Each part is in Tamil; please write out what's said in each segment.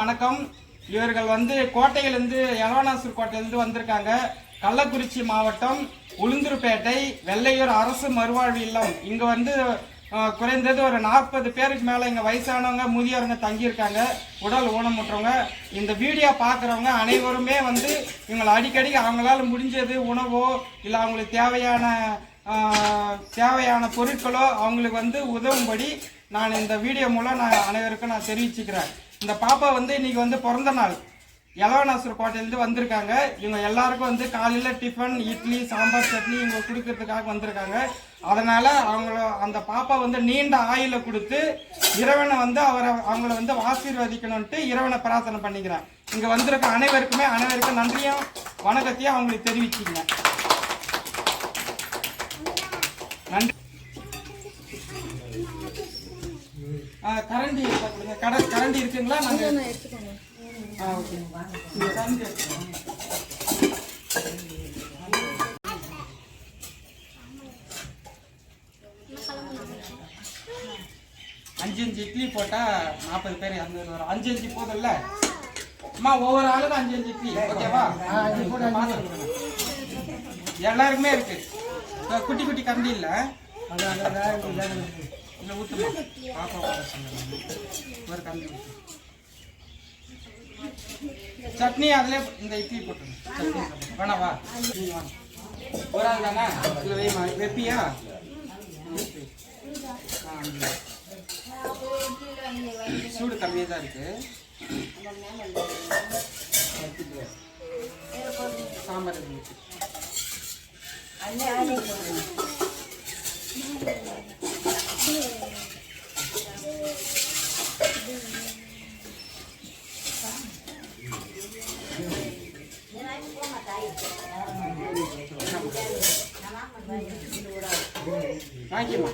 வணக்கம். இவர்கள் வந்து கோட்டையிலிருந்து எலவனாசூர் கோட்டையிலிருந்து வந்திருக்காங்க. கள்ளக்குறிச்சி மாவட்டம் உளுந்தூர்பேட்டை வெள்ளையூர் அரசு மறுவாழ்வு இல்லம். இங்கே வந்து குறைந்தது ஒரு நாற்பது பேருக்கு மேலே இங்கே வயசானவங்க முதியோருங்க தங்கியிருக்காங்க. உடல் ஊனமுற்றவங்க. இந்த வீடியோ பார்க்குறவங்க அனைவருமே வந்து இவங்களை அடிக்கடி அவங்களால முடிஞ்சது உணவோ இல்லை அவங்களுக்கு தேவையான தேவையான பொருட்களோ அவங்களுக்கு வந்து உதவும்படி நான் இந்த வீடியோ மூலம் நான் அனைவருக்கும் நான் தெரிவிச்சுக்கிறேன். இந்த பாப்பா வந்து இன்னைக்கு வந்து பிறந்த நாள். எலவனாசுர் கோட்டையிலேருந்து வந்திருக்காங்க. இவங்க எல்லாருக்கும் வந்து காலையில் டிஃபன் இட்லி சாம்பார் சட்னி இவங்க கொடுக்கறதுக்காக வந்திருக்காங்க. அதனால் அவங்கள அந்த பாப்பா வந்து நீண்ட ஆயில கொடுத்து இறைவனை வந்து அவரை அவங்கள வந்து ஆசீர்வதிக்கணும்ட்டு இறைவனை பிரார்த்தனை பண்ணிக்கிறேன் இங்கே வந்திருக்க அனைவருக்குமே அனைவருக்கும் நன்றியும் வணக்கத்தையும் அவங்களுக்கு தெரிவிச்சுக்கிறேன். நன்றி. கரண்டி கொடுங்க. கட கரண்டி இருக்குங்களா? நாங்க ஆ, ஓகே. இந்த கரண்டி எடுத்துக்கோங்க. அஞ்சு அஞ்சு இட்லி போட்டா நாற்பது பேர் இரநூறு வரும். அஞ்சு அஞ்சு போதும்ல? அம்மா ஒவ்வொரு ஆளுக்கும் அஞ்சு அஞ்சு இட்லி. ஓகேவா. எல்லாருக்குமே இருக்கு. குட்டி குட்டி கரண்டி இல்ல. இல்ல ஊத்துமா? பாப்பா போட சொல்லுங்க. ஒரு கரண்டி ஊத்து. சட்னி அதுல இந்த இட்லி போட்டுருங்க. சட்னி போட்டுருங்க. வேணாவா நீங்க ஒரு ஆள் தானே? இல்லை வைமா வெப்பியா? ஆ, சூடு கம்மியாக தான் இருக்கு. சாம்பார் இருக்கு ಹಾಕಿಲ್ಲ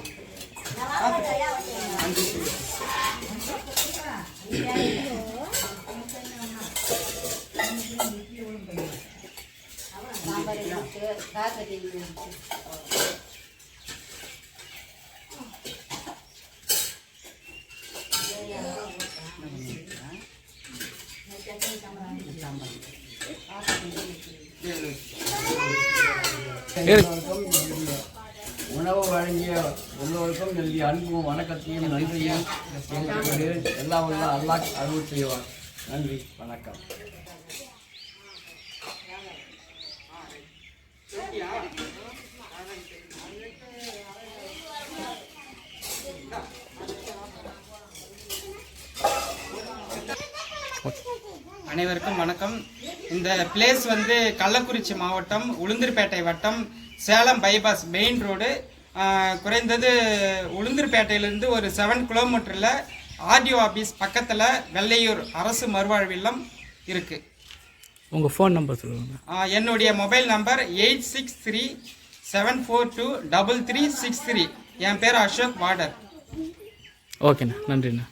ಹೇಳಿ உணவு வழங்கிய எல்லோருக்கும் என்னுடைய அன்பும் வணக்கத்தையும் நன்றியும் எல்லாம் உள்ள அல்லாஹ் அருள் செய்வார். நன்றி வணக்கம். அனைவருக்கும் வணக்கம். இந்த பிளேஸ் வந்து கள்ளக்குறிச்சி மாவட்டம் உளுந்தூர்பேட்டை வட்டம் சேலம் பைபாஸ் மெயின் ரோடு குறைந்தது உளுந்தூர்பேட்டையிலேருந்து ஒரு செவன் கிலோமீட்டரில் ஆர்டிஓ ஆஃபீஸ் பக்கத்தில் வெள்ளையூர் அரசு மறுவாழ்வில்லம் இருக்குது உங்கள் ஃபோன் நம்பர் சொல்லுங்கள் என்னுடைய mobile number eight six three seven four two double three six three என் பேர் அசோக் வார்டர் ஓகேண்ணா நன்றிண்ணா.